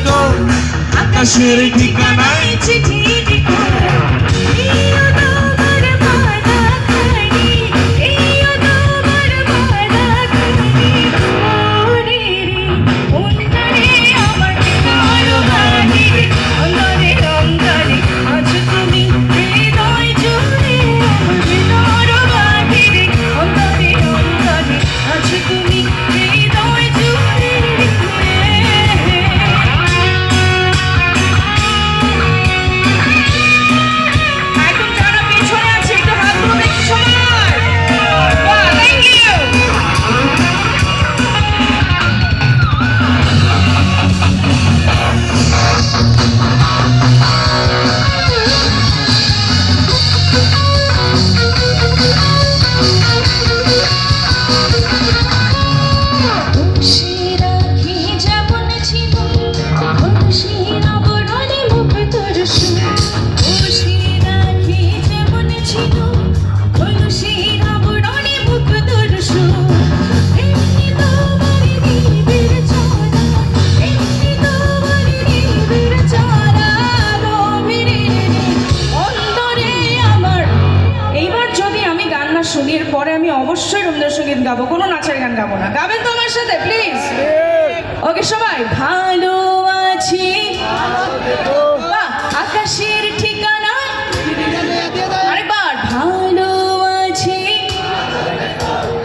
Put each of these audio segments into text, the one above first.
লিখো আকাশের ঠিকানায় চিঠি আমি গান না শুনি এর পরে আমি অবশ্যই রবীন্দ্রসঙ্গীত গাবো। কোনো নাচের গান গাবো না। গাবেন তো আমার সাথে প্লিজ ওকে, সবাই, ভালো আছি। আকাশের ঠিকানা? আরেকবার, ভালো আছি।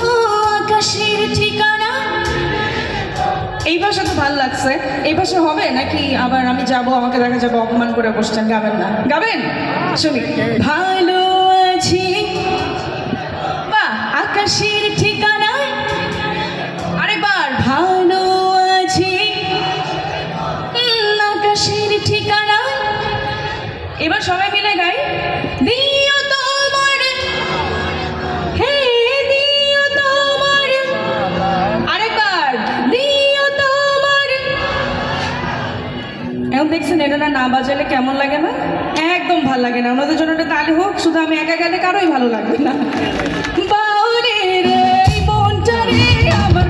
ও, আকাশের ঠিকানা? এই ভাষা তো ভালো লাগছে। এই ভাষা হবে নাকি আবার আমি যাব, আমাকে দেখা যাবে, অপমান করে বসছেন? গাবেন না। গাবেন? শুনি। ভালো এবার সবাই মিলে গাই। এখন দেখছেন এটা না বাজালে কেমন লাগে না? একদম ভালো লাগে না। ওনাদের জন্য তালে হোক, শুধু আমি একা গেলে কারোই ভালো লাগবে না। রে আমার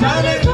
Hallelujah.